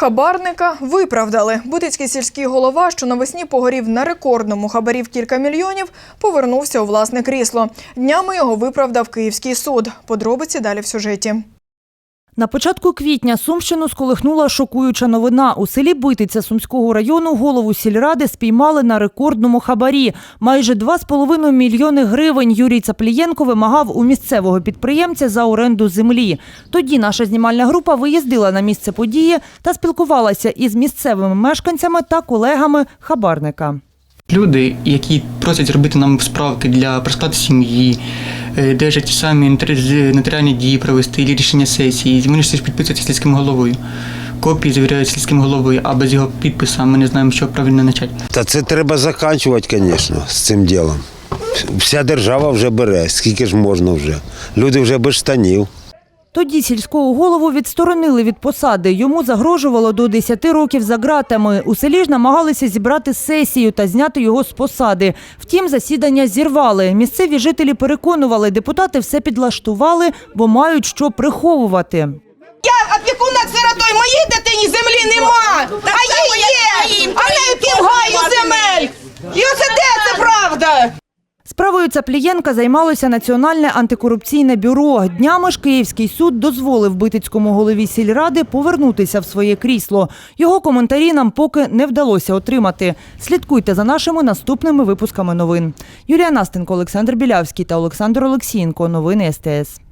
Хабарника виправдали. Бутицький сільський голова, що навесні погорів на рекордному хабарі в кілька мільйонів, повернувся у власне крісло. Днями його виправдав Київський суд. Подробиці далі в сюжеті. На початку квітня Сумщину сколихнула шокуюча новина. У селі Битиця Сумського району голову сільради спіймали на рекордному хабарі. Майже 2,5 мільйони гривень Юрій Цаплієнко вимагав у місцевого підприємця за оренду землі. Тоді наша знімальна група виїздила на місце події та спілкувалася із місцевими мешканцями та колегами хабарника. Люди, які просять зробити нам справки для розкладу сім'ї, держать ті самі нотарі- нотаріальні дії провести, рішення сесії, ж підписуються сільським головою. Копії завіряють сільським головою, а без його підписа ми не знаємо, що правильно почати. Та це треба заканчувати, звісно, з цим ділом. Вся держава вже бере, скільки ж можна вже. Люди вже без штанів. Тоді сільського голову відсторонили від посади. Йому загрожувало до 10 років за ґратами. У селі ж намагалися зібрати сесію та зняти його з посади. Втім, засідання зірвали. Місцеві жителі переконували, депутати все підлаштували, бо мають що приховувати. Я опікун над сиротою, моїй дитині землі нема, а Справою Цаплієнка займалося Національне антикорупційне бюро. Днями ж Київський суд дозволив битицькому голові сільради повернутися в своє крісло. Його коментарі нам поки не вдалося отримати. Слідкуйте за нашими наступними випусками новин. Юлія Настенко, Олександр Білявський та Олександр Олексієнко. Новини СТС.